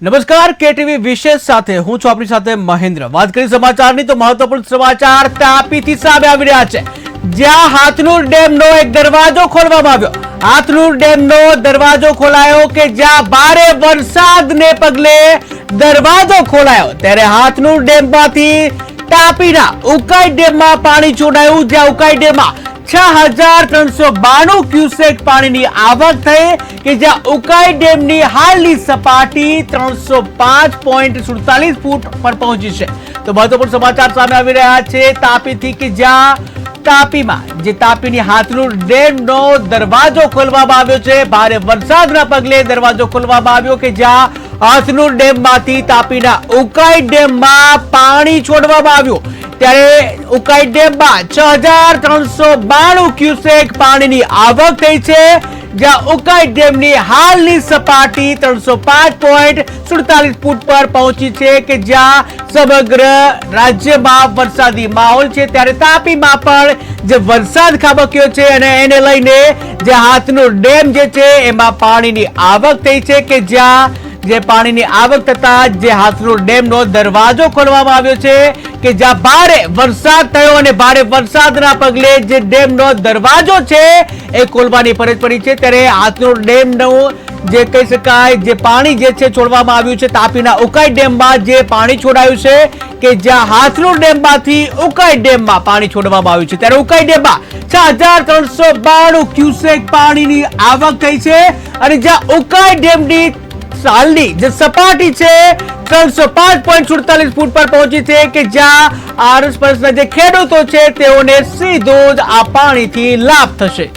નમસ્કાર, કેટીવી વિશેષ સાથે હું છું આપની સાથે મહેન્દ્ર. વાત કરી સમાચારની તો મહત્વપૂર્ણ સમાચાર તાપીથી સામે આવી રહ્યા છે. જ્યાં હાથનુર ડેમનો એક દરવાજો ખોલવામાં આવ્યો. હાથનુર ડેમનો દરવાજો ખોલાયો કે જ્યાં ભારે વરસાદને પગલે દરવાજો ખોલાયો. ત્યારે હાથનુર ડેમમાંથી તાપીના ઉકાઈ ડેમમાં પાણી છોડાયું. જ્યાં ઉકાઈ ડેમમાં છ હજાર ત્રણસો બાણું ક્યુસેક પાણીની આવક થઈ કે જ્યાં ઉકાઈ ડેમની હાલની સપાટી ત્રણસો પાંચ પોઈન્ટ સુડતાલીસ ફૂટ પર પહોંચી છે. તો મહત્વપૂર્ણ સમાચાર સામે આવી રહ્યા છે તાપીથી કે જ્યાં તાપીમાં, જે તાપીની હાથલું ડેમનો દરવાજો ખોલવામાં આવ્યો છે. ભારે વરસાદના પગલે દરવાજો ખોલવામાં આવ્યો કે જ્યાં હાથનુર ડેમમાંથી તાપીના ઉકાઈ ડેમમાં પાણી છોડવામાં આવ્યું. ત્યારે ઉકાઈ ડેમમાં છ હજાર ત્રણસો બાણું ક્યુસેક પાણીની આવક થઈ છે, જ્યાં ઉકાઈ ડેમની હાલની સપાટી ત્રણસો પાંચ પોઈન્ટ સુડતાલીસ ફૂટ પર પહોંચી છે કે જ્યાં સમગ્ર રાજ્યમાં વરસાદી માહોલ છે. ત્યારે તાપીમાં પણ જે વરસાદ ખાબક્યો છે અને એને લઈને જે હાથનો ડેમ જે છે, એમાં પાણીની આવક થઈ છે કે જ્યાં જે પાણીની આવક થતા જે હાથનો ડેમનો દરવાજો ખોલવામાં આવ્યો છે. કે જ્યાં ભારે વરસાદ થયો અને ભારે વરસાદના પગલે જે ડેમનો દરવાજો છે, એ ખોલવાની ફરજ પડી છે. ત્યારે હાથનો ડેમનું જે કહી શકાય, જે પાણી જે છે છોડવામાં આવ્યું છે, તાપીના ઉકાઈ ડેમમાં જે પાણી છોડાયું છે, કે જ્યાં હાથનો ડેમમાંથી ઉકાઈ ડેમમાં પાણી છોડવામાં આવ્યું છે. ત્યારે ઉકાઈ ડેમમાં છ હજાર ત્રણસો બાણું ક્યુસેક પાણીની આવક થઈ છે અને જ્યાં ઉકાઈ ડેમની હાલની જે સપાટી છે, ત્રણસો પાંચ પોઈન્ટ સુડતાલીસ ફૂટ પર પહોંચી છે કે જ્યાં આરએસપરના જે ખેડૂતો છે, તેઓને સીધો જ આ પાણીથી લાભ થશે.